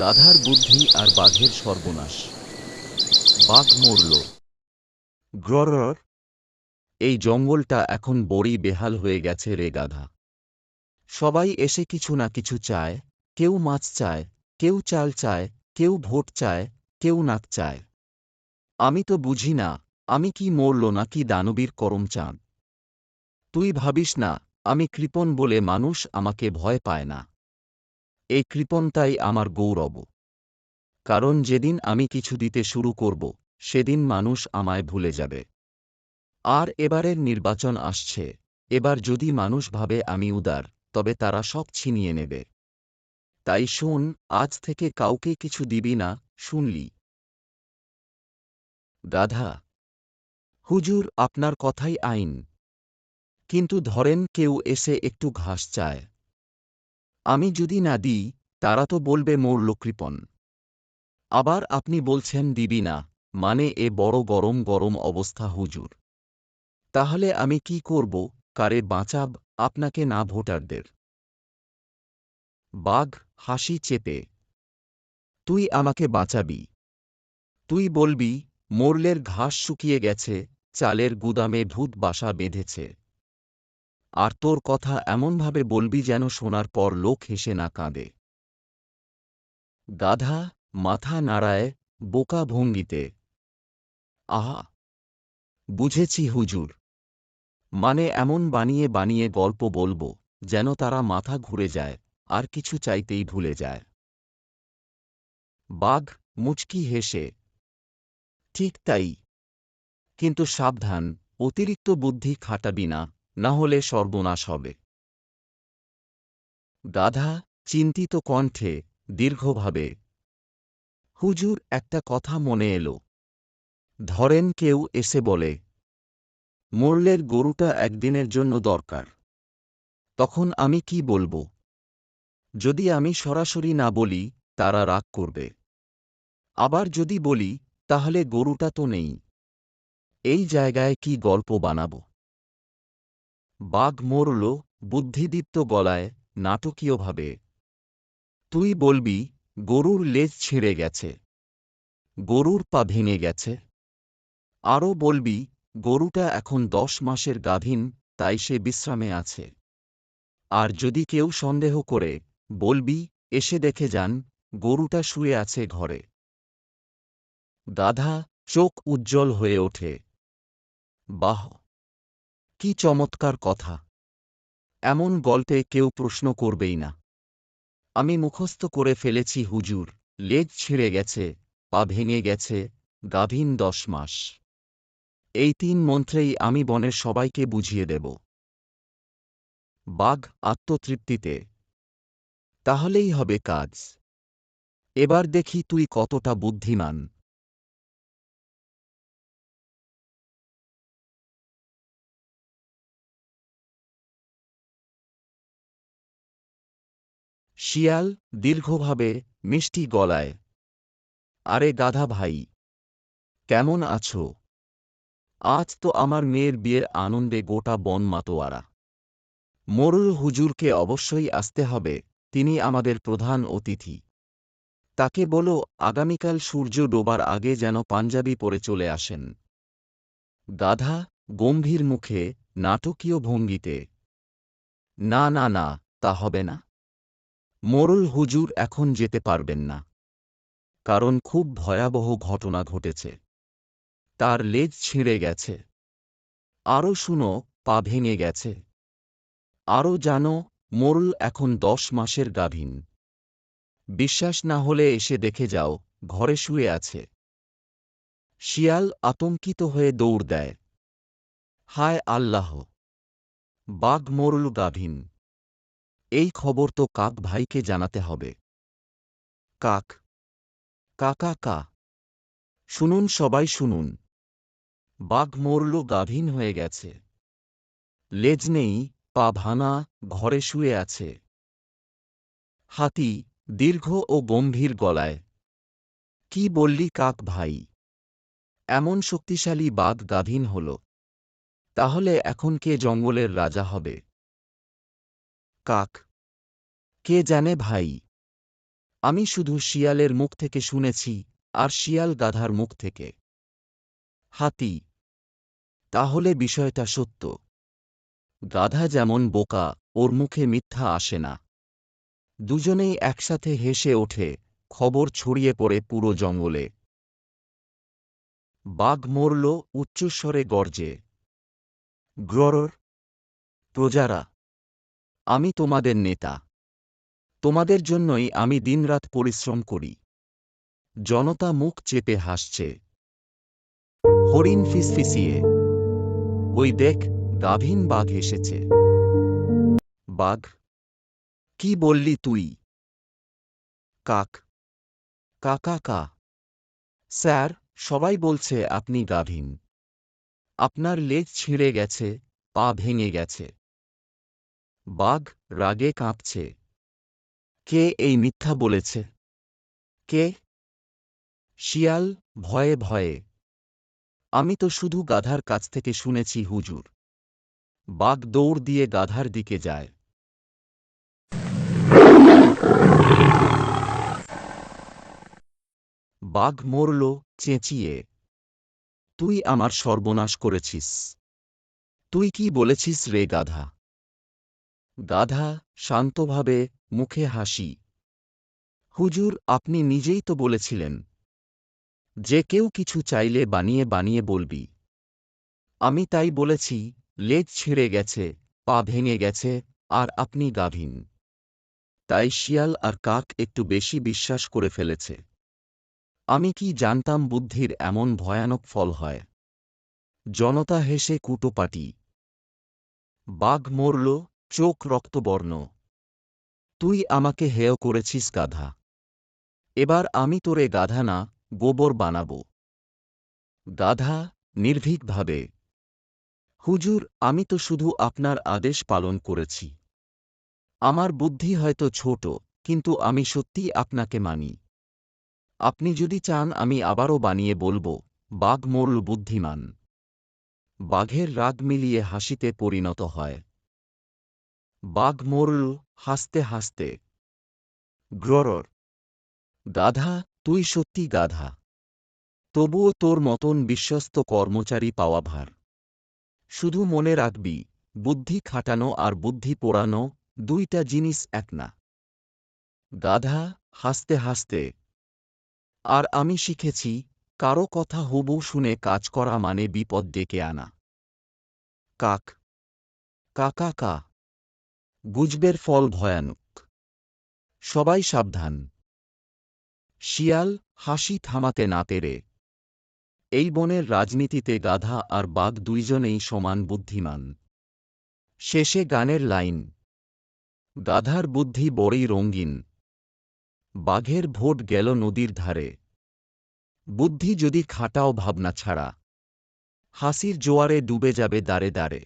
গাধার বুদ্ধি আর বাঘের সর্বনাশ। বাঘ মরল। গ্রর এই জঙ্গলটা এখন বড়ি বেহাল হয়ে গেছে রে গাধা। সবাই এসে কিছু না কিছু চায় কেউ মাছ চায় কেউ চাল চায় কেউ ভোট চায় কেউ নাক চায়। আমি তো বুঝি না আমি কি মরল নাকি দানবীর করম চাঁদ তুই ভাবিস না আমি কৃপণ বলে মানুষ আমাকে ভয় পায় না। এই কৃপণতাই আমার গৌরব। কারণ যেদিন আমি কিছু দিতে শুরু করব, সেদিন মানুষ আমায় ভুলে যাবে। আর এবারের নির্বাচন আসছে। এবার যদি মানুষ ভাবে আমি উদার, তবে তারা সব ছিনিয়ে নেবে। তাই শোন, আজ থেকে কাউকে কিছু দিবি না, শুনলি। গাধা হুজুর আপনার কথাই আইন। কিন্তু ধরেন কেউ এসে একটু ঘাস চায়। আমি যদি না দিই, তারা তো বলবে কৃপণ আবার আপনি বলছেন, দিবি না। মানে এ বড় গরম গরম অবস্থা, হুজুর। তাহলে আমি কি করব? কারে বাঁচাব আপনাকে না ভোটারদের? বাঘ হাসি চেপে, তুই আমাকে বাঁচাবি। তুই বলবি, মোরলের ঘাস শুকিয়ে গেছে, চালের গুদামে ভূত বাসা বেঁধেছে। আর তোর কথা এমনভাবে বলবি যেন শোনার পর লোক হেসে না কাঁদে। গাধা, মাথা নাড়ায়, বোকা ভঙ্গিতে। আহা, বুঝেছি হুজুর। মানে এমন বানিয়ে বানিয়ে গল্প বলব যেন তারা মাথা ঘুরে যায়, আর কিছু চাইতেই ভুলে যায়। বাঘ, মুচকি হেসে, ঠিক তাই। কিন্তু সাবধান, অতিরিক্ত বুদ্ধি খাটাবি না। না হলে সর্বনাশ হবে। গাধা, চিন্তিত কণ্ঠে, দীর্ঘভাবে, হুজুর, একটা কথা মনে এলো। ধরেন কেউ এসে বলে, মোরলের গরুটা একদিনের জন্য দরকার। তখন আমি কি বলব? যদি আমি সরাসরি না বলি, তারা রাগ করবে। আবার যদি বলি, তাহলে গরুটা তো নেই। এই জায়গায় কি গল্প বানাব? বাঘ মরল, বুদ্ধিদীপ্ত গলায়, নাটকীয়ভাবে। তুই বলবি, গরুর লেজ ছিঁড়ে গেছে। গরুর পা ভেঙে গেছে। আরও বলবি, গরুটা এখন দশ মাসের গাভীন, তাই সে বিশ্রামে আছে। আর যদি কেউ সন্দেহ করে, বলবি, এসে দেখে যান, গরুটা শুয়ে আছে ঘরে। গাধা চোখ উজ্জ্বল হয়ে ওঠে। বাহ! কি চমৎকার কথা। এমন গল্পে কেউ প্রশ্ন করবেই না। আমি মুখস্থ করে ফেলেছি, হুজুর, লেজ ছিঁড়ে গেছে, পা ভেঙে গেছে, গাভীন দশ মাস। এই তিন মন্ত্রেই আমি বনের সবাইকে বুঝিয়ে দেব। বাঘ আত্মতৃপ্তিতে। তাহলেই হবে কাজ। এবার দেখি তুই কতটা বুদ্ধিমান। শিয়াল দীর্ঘভাবে মিষ্টি গলায়, আরে গাধা ভাই, কেমন আছো? আজ তো আমার মেয়ের বিয়ের আনন্দে গোটা বন মাতোয়ারা। মোরল হুজুরকে অবশ্যই আসতে হবে, তিনি আমাদের প্রধান অতিথি। তাকে বলো, আগামীকাল সূর্য ডোবার আগে যেন পাঞ্জাবি পরে চলে আসেন। গাধা গম্ভীর মুখে নাটকীয় ভঙ্গিতে, না না না, তা হবে না। মোরল হুজুর এখন যেতে পারবেন না। কারণ খুব ভয়াবহ ঘটনা ঘটেছে। তার লেজ ছিঁড়ে গেছে। আরও শুনো, পা ভেঙে গেছে। আরও জানো, মোরল এখন দশ মাসের গাভীন। বিশ্বাস না হলে এসে দেখে যাও, ঘরে শুয়ে আছে। শিয়াল আতঙ্কিত হয়ে দৌড় দেয়। হায় আল্লাহ! বাঘ মোরল গাভীন। এই খবর তো কাক ভাইকে জানাতে হবে। কাক। কাকা কা। শুনুন সবাই শুনুন। বাঘ মরল গাভীন হয়ে গেছে। লেজ নেই, পা ভানা ঘরে শুয়ে আছে। হাতি দীর্ঘ ও গম্ভীর গলায়। কি বললি কাক ভাই? এমন শক্তিশালী বাঘ গাভীন হল। তাহলে এখন কে জঙ্গলের রাজা হবে? কাক। কে জানে ভাই? আমি শুধু শিয়ালের মুখ থেকে শুনেছি, আর শিয়াল গাধার মুখ থেকে। হাতি। তাহলে বিষয়টা সত্য। গাধা যেমন বোকা, ওর মুখে মিথ্যা আসে না। দুজনেই একসাথে হেসে ওঠে, খবর ছড়িয়ে পড়ে পুরো জঙ্গলে। বাঘ মরল উচ্চস্বরে গর্জে। গ্ররর। প্রজারা। আমি তোমাদের নেতা। তোমাদের জন্যই আমি দিনরাত পরিশ্রম করি। জনতা মুখ চেপে হাসছে। হরিণ ফিসফিসিয়ে। ওই দেখ, গাভীন বাঘ এসেছে। বাঘ, কি বললি তুই? কাক, কাকা কা। স্যার, সবাই বলছে আপনি গাভীন। আপনার লেজ ছিঁড়ে গেছে, পা ভেঙে গেছে। বাঘ রাগে কাঁপছে। কে এই মিথ্যা বলেছে? কে? শিয়াল ভয়ে ভয়ে। আমি তো শুধু গাধার কাছ থেকে শুনেছি, হুজুর। বাঘ দৌড় দিয়ে গাধার দিকে যায়। বাঘ মরল চেঁচিয়ে। তুই আমার সর্বনাশ করেছিস। তুই কি বলেছিস রে গাধা? গাধা শান্তভাবে মুখে হাসি। হুজুর, আপনি নিজেই তো বলেছিলেন, যে কেউ কিছু চাইলে বানিয়ে বানিয়ে বলবি। আমি তাই বলেছি, লেজ ছিঁড়ে গেছে, পা ভেঙে গেছে, আর আপনি গাভীন তাই শিয়াল আর কাক একটু বেশি বিশ্বাস করে ফেলেছে। আমি কি জানতাম বুদ্ধির এমন ভয়ানক ফল হয়? জনতা হেসে কুটোপাটি। বাঘ মরল চোখ রক্তবর্ণ। তুই আমাকে হেয় করেছিস গাধা। এবার আমি তোরে গাধা না, গোবর বানাব। গাধা, নির্ভীকভাবে। হুজুর, আমি তো শুধু আপনার আদেশ পালন করেছি। আমার বুদ্ধি হয়তো ছোট, কিন্তু আমি সত্যি আপনাকে মানি। আপনি যদি চান আমি আবারও বানিয়ে বলব, বাঘ মরল বুদ্ধিমান। বাঘের রাগ মিলিয়ে হাসিতে পরিণত হয়। বাঘ মরল হাসতে হাসতে। গ্ররর, গাধা, তুই সত্যি গাধা। তবুও তোর মতন বিশ্বস্ত কর্মচারী পাওয়া ভার। শুধু মনে রাখবি, বুদ্ধি খাটানো আর বুদ্ধি পোড়ানো দুইটা জিনিস এক না। গাধা, হাসতে হাসতে, আর আমি শিখেছি, কারও কথা হুবু শুনে কাজ করা মানে বিপদ ডেকে আনা। কাক, কাকা, কা। গুজবের ফল ভয়ানক। সবাই সাবধান। শিয়াল হাসি থামাতে না পেরে এই বনের রাজনীতিতে গাধা আর বাঘ দুইজনেই সমান বুদ্ধিমান। শেষে গানের লাইন, গাধার বুদ্ধি বড়ই রঙিন। বাঘের ভোট গেল নদীর ধারে। বুদ্ধি যদি খাটাও ভাবনা ছাড়া। হাসির জোয়ারে ডুবে যাবে দাঁড়ে দাঁড়ে